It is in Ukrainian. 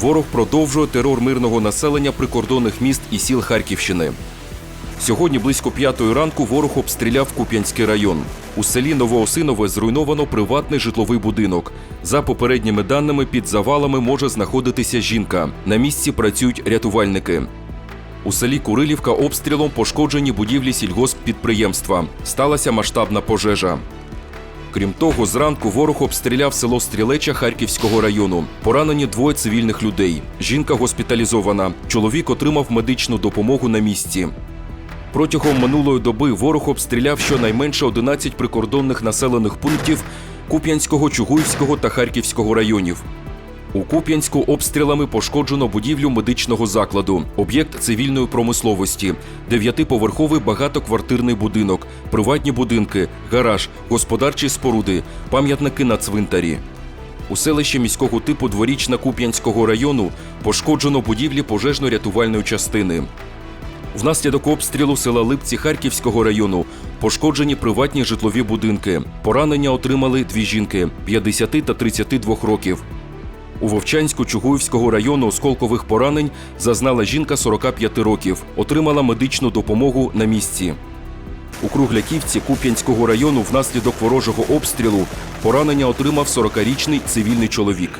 Ворог продовжує терор мирного населення прикордонних міст і сіл Харківщини. Сьогодні близько п'ятої ранку ворог обстріляв Куп'янський район. У селі Новоосинове зруйновано приватний житловий будинок. За попередніми даними, під завалами може знаходитися жінка. На місці працюють рятувальники. У селі Курилівка обстрілом пошкоджені будівлі сільгосппідприємства. Сталася масштабна пожежа. Крім того, зранку ворог обстріляв село Стрілеча Харківського району. Поранені двоє цивільних людей. Жінка госпіталізована. Чоловік отримав медичну допомогу на місці. Протягом минулої доби ворог обстріляв щонайменше 11 прикордонних населених пунктів Куп'янського, Чугуївського та Харківського районів. У Куп'янську обстрілами пошкоджено будівлю медичного закладу, об'єкт цивільної промисловості, дев'ятиповерховий багатоквартирний будинок, приватні будинки, гараж, господарчі споруди, пам'ятники на цвинтарі. У селищі міського типу дворічна Куп'янського району пошкоджено будівлі пожежно-рятувальної частини. Внаслідок обстрілу села Липці Харківського району пошкоджені приватні житлові будинки. Поранення отримали дві жінки 50 та 32 років. У Вовчанську Чугуївського району осколкових поранень зазнала жінка 45 років, отримала медичну допомогу на місці. У Кругляківці Куп'янського району внаслідок ворожого обстрілу поранення отримав 40-річний цивільний чоловік.